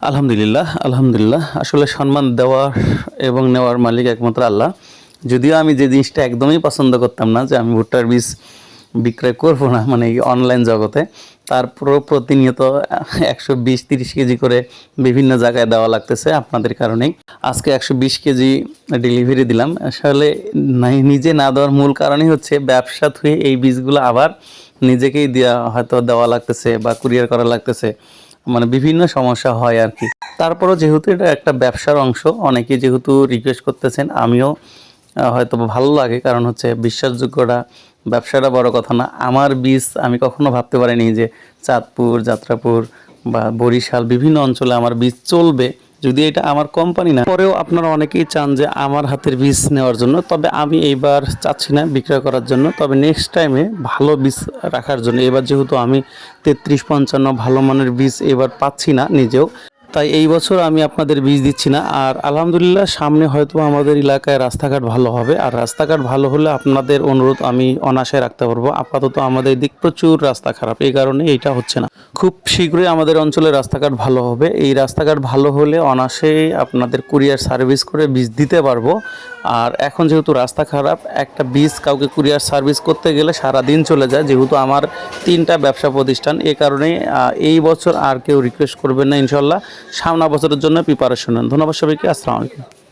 আলহামদুলিল্লাহ আলহামদুলিল্লাহ। আসলে সম্মান দেওয়ার এবং নেওয়ার মালিক একমাত্র আল্লাহ। যদিও আমি যে জিনিসটা একদমই পছন্দ করতাম না, যে আমি ভুট্টার বীজ বিক্রয় করব না মানে অনলাইন জগতে তারপরও প্রতিনিয়ত একশো বিশ তিরিশ কেজি করে বিভিন্ন জায়গায় দেওয়া লাগতেছে আপনাদের কারণেই। আজকে একশো বিশ কেজি ডেলিভারি দিলাম। আসলে নিজে না দেওয়ার মূল কারণই হচ্ছে ব্যবসা থুয়ে এই বীজগুলো আবার নিজেকেই দেওয়া হয়তো দেওয়া লাগতেছে বা কুরিয়ার করা লাগতেছে। মানে বিভিন্ন সমস্যা হয় আর কি। তারপরও যেহেতু এটা একটা ব্যবসার অংশ, অনেকে যেহেতু রিকোয়েস্ট করতেছেন, আমিও হয়তো ভালো লাগে, কারণ হচ্ছে বিশ্বাসযোগ্যটা ব্যবসাটা বড় কথা না। আমার বীজ আমি কখনো ভাবতে পারিনি যে চাঁদপুর, যাত্রাপুর বা বরিশাল বিভিন্ন অঞ্চলে আমার বীজ চলবে। যদি এটা আমার কোম্পানি না, পরেও আপনারা অনেকেই চান যে আমার হাতের বীজ নেওয়ার জন্য, তবে আমি এইবার চাচ্ছি না বিক্রয় করার জন্য। তবে নেক্সট টাইমে ভালো বীজ রাখার জন্য, এবার যেহেতু আমি তেত্রিশ পঞ্চান্ন ভালো মানের বীজ এবার পাচ্ছি না নিজেও তাই এই বছর আমি আপনাদের বীজ দিচ্ছি না। আর আলহামদুলিল্লাহ সামনে হয়তো আমাদের এলাকায় রাস্তাঘাট ভালো হবে। আর রাস্তাঘাট ভালো হলে আপনাদের অনুরোধ আমি অনাশায় রাখতে পারব। আপাতত আমাদের দিক প্রচুর রাস্তা খারাপ। এই কারণে এইটা হচ্ছে না। খুব শীঘ্রই আমাদের অঞ্চলে রাস্তাঘাট ভালো হবে। এই রাস্তাঘাট ভালো হলে অনাশে আপনাদের কুরিয়ার সার্ভিস করে বীজ দিতে পারব। আর এখন যেহেতু রাস্তা খারাপ, একটা বীজ কাউকে কুরিয়ার সার্ভিস করতে গেলে সারা দিন চলে যায়। যেহেতু আমার তিনটা ব্যবসা প্রতিষ্ঠান, এ কারণে এই বছর আর কেউ রিকোয়েস্ট করবেন না ইনশাল্লাহ। সামনা বছরের জন্য প্রিপারেশন নেন। ধন্যবাদ সবাইকে। আসসালামু আলাইকুম।